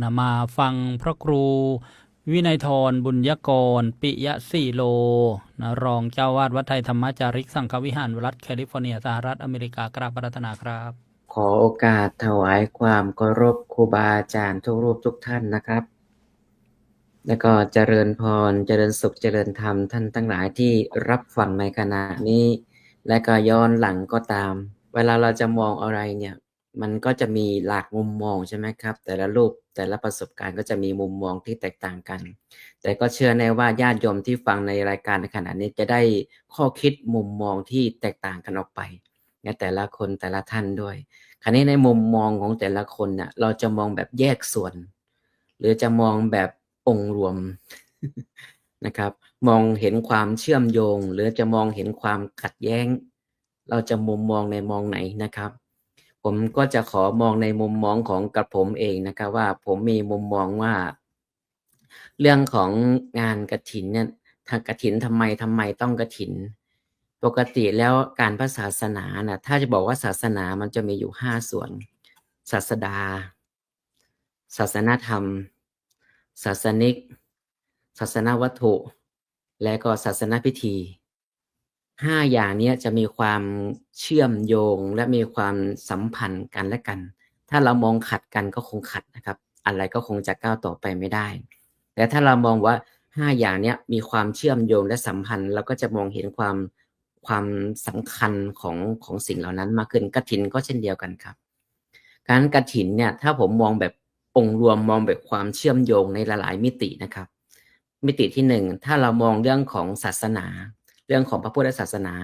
นะมาฟังพระครู วินัยทรบุญยกร ปิยะสีโลนะรองเจ้าวาดวัดไทยธรรมจาริกสังฆวิหารรัฐแคลิฟอร์เนียสหรัฐอเมริกากราบปรารถนาครับ ขอโอกาสถวายความเคารพครูบาอาจารย์ทุกรูปทุกท่านนะครับ แล้วก็เจริญพรเจริญสุขเจริญธรรมท่านทั้งหลายที่รับฟังในขณะนี้ และก็ย้อนหลังก็ตาม เวลาเราจะมองอะไรเนี่ย มันก็จะมีหลากมุมมองใช่ไหมครับ แต่ละรูปแต่ละประสบการณ์ก็จะมีมุมมองที่แตกต่างกัน แต่ก็เชื่อแน่ว่าญาติโยมที่ฟังในรายการในขณะนี้จะได้ข้อคิดมุมมองที่แตกต่างกันออกไปในแต่ละคนแต่ละท่านด้วยคราวนี้ในมุมมองของแต่ละคนเนี่ยเราจะมองแบบแยกส่วน หรือจะมองแบบองค์รวมนะครับ มองเห็นความเชื่อมโยง หรือจะมองเห็นความขัดแย้ง เราจะมุมมองในมองไหนนะครับ ผมก็จะขอมองในมุมมองของกับผมเองนะครับว่าผมมีมุมมองว่า เรื่องของงานกระถินเนี่ยทางกระถินทำไมทำไมต้องกระถิน ปกติแล้วการพระศาสนานะถ้าจะบอกว่าศาสนามันจะมีอยู่ห้าส่วน ศาสดา ศาสนาธรรม ศาสนิก ศาสนาวัตถุ และก็ศาสนาพิธี ห้าอย่างนี้จะมีความเชื่อมโยงและมีความสัมพันธ์กันและกัน ถ้าเรามองขัดกันก็คงขัดนะครับ อะไรก็คงจะก้าวต่อไปไม่ได้ แต่ถ้าเรามองว่าห้าอย่างนี้มีความเชื่อมโยงและสัมพันธ์เราก็จะมองเห็นความความสำคัญของของสิ่งเหล่านั้นมากขึ้นกฐินก็เช่นเดียวกันครับ การกฐินเนี่ยถ้าผมมองแบบองค์รวมมองแบบความเชื่อมโยงในหลายๆมิตินะครับ มิติที่หนึ่งถ้าเรามองเรื่องของศาสนา เรื่องของพระพุทธศาสนา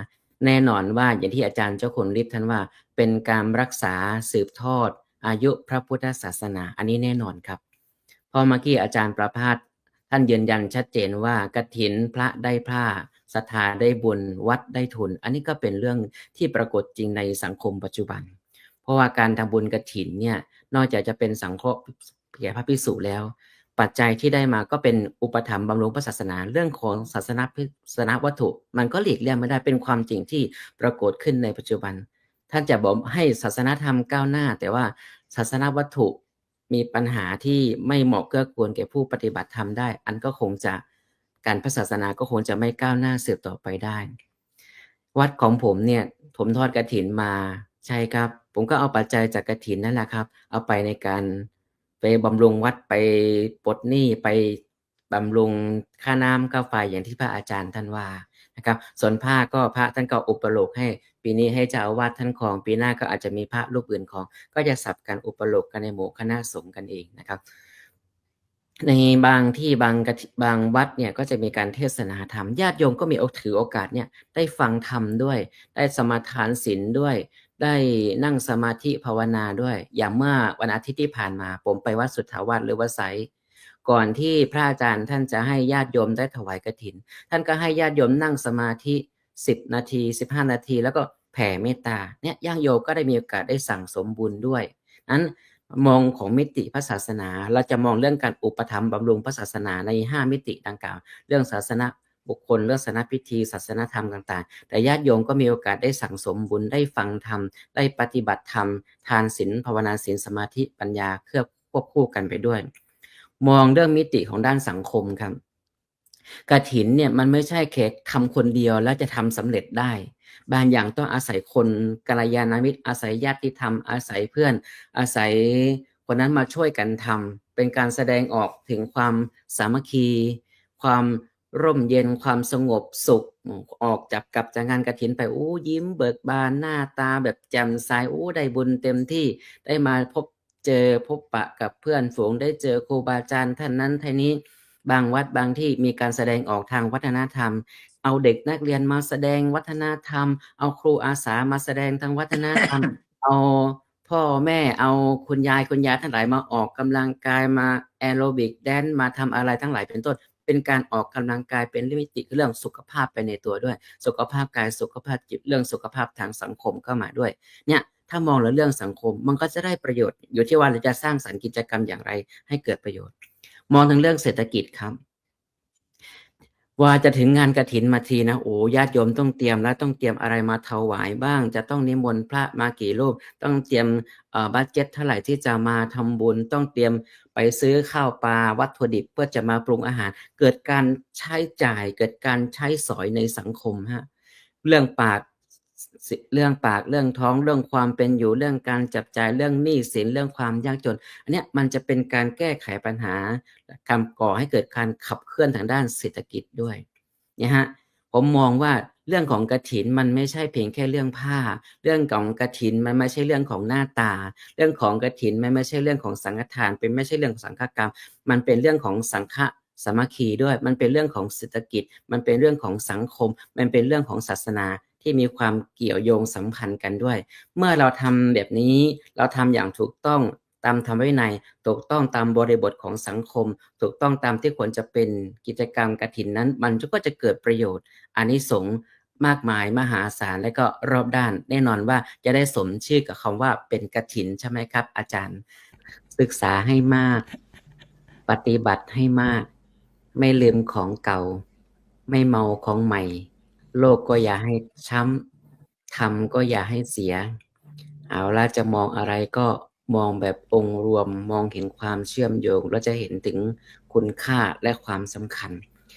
แน่นอนว่าอย่างที่อาจารย์เจ้าคุณฤทธิ์ท่านว่า เป็นการรักษาสืบทอด อายุพระพุทธศาสนา อันนี้แน่นอนครับพอเมื่อกี้อาจารย์ประพาสท่านยืนยันชัดเจนว่ากฐินพระได้ผ้าศรัทธาได้บุญวัดได้ทุน อันนี้ก็เป็นเรื่องที่ปรากฏจริงในสังคมปัจจุบัน เพราะว่าการทำบุญกฐินเนี่ยนอกจากจะเป็นสังเคราะห์แก่พระภิกษุแล้ว ปัจจัยที่ได้มาก็เป็นอุปถัมภ์บำรุงพระศาสนา เรื่องของศาสนาพิศาสนาวัตถุ มันก็หลีกเลี่ยงไม่ได้เป็นความจริงที่ปรากฏขึ้นในปัจจุบัน ท่านจะบอกให้ศาสนาธรรมก้าวหน้า แต่ว่าศาสนาวัตถุมีปัญหาที่ไม่เหมาะเกื้อกูลแก่ผู้ปฏิบัติธรรมได้ อันก็คงจะการพระศาสนาก็คงจะไม่ก้าวหน้าสืบต่อไปได้ วัดของผมเนี่ยผมทอดกระถินมาใช่ครับ ผมก็เอาปัจจัยจากกระถินนั่นแหละครับ เอาไปในการ ไปบำรุงวัดไปปลดหนี้ไปบำรุงค่าน้ำค่าไฟอย่างที่พระอาจารย์ท่านว่านะครับ ส่วนผ้าก็พระท่านก็อุปโลกให้ ปีนี้ให้เจ้าอาวาสท่านของ ปีหน้าก็อาจจะมีพระรูปอื่นของ ก็จะสับกันอุปโลกกันในหมู่คณะสงฆ์กันเองนะครับ ในบางที่บางบางวัดเนี่ยก็จะมีการเทศนาธรรมญาติโยมก็มีโอกถือโอกาสเนี่ยได้ฟังธรรมด้วย ได้สมาทานศีลด้วย ได้นั่งสมาธิภาวนาด้วย อย่างเมื่อวันอาทิตย์ที่ผ่านมา ผมไปวัดสุทธาวาสหรือวัดไซก่อนที่พระอาจารย์ท่านจะให้ญาติโยมได้ถวายกฐิน ท่านก็ให้ญาติโยมนั่งสมาธิ 10 นาที 15 นาที แล้วก็แผ่เมตตาเนี่ยญาติโยมก็ได้มีโอกาสได้สั่งสมบุญด้วยนั้นมองของมิติพระศาสนา เราจะมองเรื่องการอุปถัมบำรุงพระศาสนาใน 5 มิติดังกล่าว เรื่องศาสนา บุคคลเรื่องศาสนาพิธี ศาสนาธรรมต่าง ๆ แต่ญาติโยมก็มีโอกาสได้สั่งสมบุญได้ฟังธรรม ได้ปฏิบัติธรรม ทานศีลภาวนาศีลสมาธิปัญญาเครือบควบคู่กันไปด้วย มองเรื่องมิติของด้านสังคมครับกฐินเนี่ยมันไม่ใช่แค่ทำคนเดียวแล้วจะทำสำเร็จได้ บางอย่างต้องอาศัยคนกัลยาณมิตรอาศัยญาติธรรม อาศัยเพื่อน อาศัยคนนั้นมาช่วยกันทำเป็นการแสดงออกถึงความสามัคคี ความ ร่มเย็นความสงบสุข ออกจากกลับจากงานกระถินไปอู้ยิ้มเบิกบานหน้าตาแบบแจ่มใสอู้ได้บุญเต็มที่ได้มาพบเจอพบปะกับเพื่อนฝูงได้เจอครูบาอาจารย์ท่านนั้นท่านนี้บางวัดบางที่มีการแสดงออกทางวัฒนธรรม เอาเด็กนักเรียนมาแสดงวัฒนธรรม เอาครูอาสามาแสดงทางวัฒนธรรม เอา พ่อแม่เอาคุณยายคุณยายทั้งหลายมาออกกำลังกายมาแอโรบิกแดนมาทำอะไรทั้งหลายเป็นต้น เป็นการออกกำลังกายเป็นลิมิติเรื่องสุขภาพไปในตัวด้วย สุขภาพกายสุขภาพจิตเรื่องสุขภาพทางสังคมเข้ามาด้วย เนี่ยถ้ามองแล้วเรื่องสังคมมันก็จะได้ประโยชน์ อยู่ที่ว่าเราจะสร้างสรรค์กิจกรรมอย่างไร ให้เกิดประโยชน์ มองถึงเรื่องเศรษฐกิจครับ ว่าจะถึงงานกระถินมาทีนะโอ้ญาติโยมต้องเตรียมแล้วต้องเตรียมอะไรมาถวายบ้าง จะต้องนิมนต์พระมากี่รูปต้องเตรียมเอ่อบัตเจ็ตเท่าไหร่ที่จะมาทำบุญ ต้องเตรียมไปซื้อข้าวปลาวัตถุดิบเพื่อจะมาปรุงอาหาร เกิดการใช้จ่ายเกิดการใช้สอยในสังคมฮะเรื่องปาก เรื่องปากเรื่องท้องเรื่องความเป็นอยู่เรื่องการจับจ่ายเรื่องหนี้สินเรื่องความยากจน อันเนี้ยมันจะเป็นการแก้ไขปัญหาการก่อให้เกิดการขับเคลื่อนทางด้านเศรษฐกิจด้วยนี่ยฮะผมมองว่าเรื่องของกระถินมันไม่ใช่เพียงแค่เรื่องผ้า เรื่องของกระถินมันไม่ใช่เรื่องของหน้าตา เรื่องของกระถินมันไม่ใช่เรื่องของสังฆทาน เป็นไม่ใช่เรื่องของสังฆกรรม มันเป็นเรื่องของสังฆสามัคคีด้วย มันเป็นเรื่องของเศรษฐกิจ มันเป็นเรื่องของสังคม มันเป็นเรื่องของศาสนา ที่มีความเกี่ยวโยงสัมพันธ์กันด้วย เมื่อเราทำแบบนี้เราทำอย่างถูกต้องตามธรรมวินัยถูกต้องตามบริบทของสังคม ถูกต้องตามที่ควรจะเป็นกิจกรรมกฐินนั้น มันก็จะเกิดประโยชน์อานิสงส์มากมายมหาศาลและก็รอบด้าน แน่นอนว่าจะได้สมชื่อกับคำว่าเป็นกฐินใช่ไหมครับ อาจารย์ ศึกษาให้มาก ปฏิบัติให้มาก ไม่ลืมของเก่า ไม่เมาของใหม่ โลกก็อย่าให้ช้ำทำก็อย่าให้เสีย เอาละจะมองอะไรก็มองแบบองค์รวมมองเห็นความเชื่อมโยง แล้วจะเห็นถึงคุณค่าและความสำคัญ